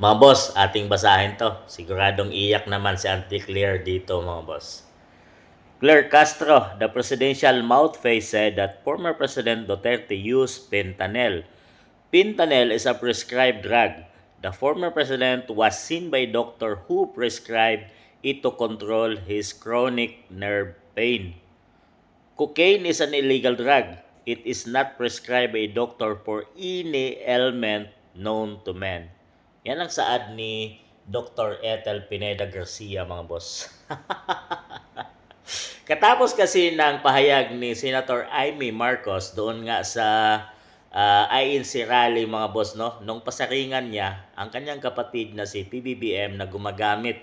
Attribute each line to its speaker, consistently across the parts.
Speaker 1: Mga boss, ating basahin to. Siguradong iyak naman si Auntie Claire dito mga boss. Claire Castro, the presidential mouthface said that former President Duterte used fentanyl. Fentanyl is a prescribed drug. The former president was seen by doctor who prescribed it to control his chronic nerve pain. Cocaine is an illegal drug. It is not prescribed by a doctor for any ailment known to man. Yan ang saad ni Dr. Ethel Pineda Garcia, mga boss. Katapos kasi ng pahayag ni Senator Amy Marcos doon nga sa uh, INC rally mga boss no, nung pasaringan niya ang kanyang kapatid na si PBBM na gumagamit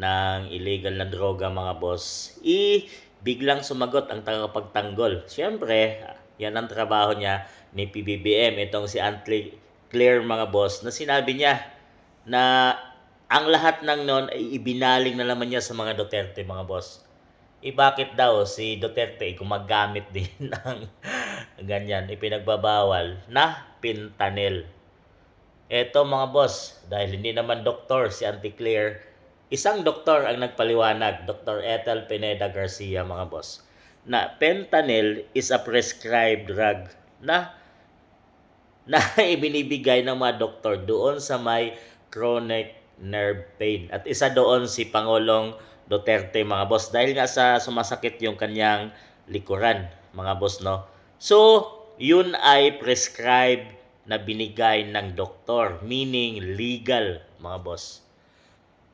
Speaker 1: ng illegal na droga mga boss, i biglang sumagot ang tagapagtanggol. Siyempre, yan ang trabaho niya ni PBBM, itong si Antli Claire mga boss, na sinabi niya na ang lahat ng non ay ibinaling na naman niya sa mga Duterte mga boss. Eh bakit daw si Duterte gumagamit din ng ganyan, ipinagbabawal na pintanil. Eto mga boss, dahil hindi naman doktor si Auntie Claire, isang doktor ang nagpaliwanag, Dr. Ethel Pineda Garcia mga boss, na fentanyl is a prescribed drug na na ibinibigay ng mga doktor doon sa may chronic nerve pain. At isa doon si Pangulong Duterte mga boss dahil nga sa sumasakit yung kanyang likuran mga boss no. So, yun ay prescribed na binigay ng doktor, meaning legal mga boss.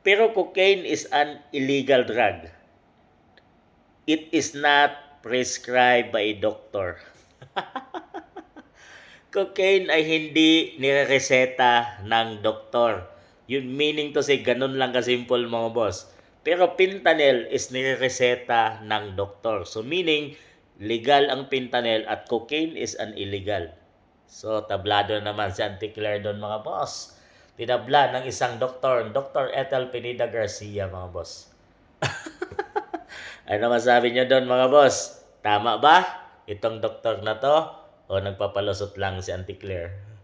Speaker 1: Pero cocaine is an illegal drug. It is not prescribed by a doctor. cocaine ay hindi nirereseta ng doktor. Yung meaning to say, ganun lang kasimple mga boss. Pero fentanyl is nirereseta ng doktor. So meaning, legal ang fentanyl at cocaine is an illegal. So tablado naman si Auntie Claire doon mga boss. Tinabla ng isang doktor, Dr. Ethel Pineda Garcia mga boss. ano masabi niyo doon mga boss? Tama ba? Itong doktor na to? O nagpapalusot lang si Auntie Claire?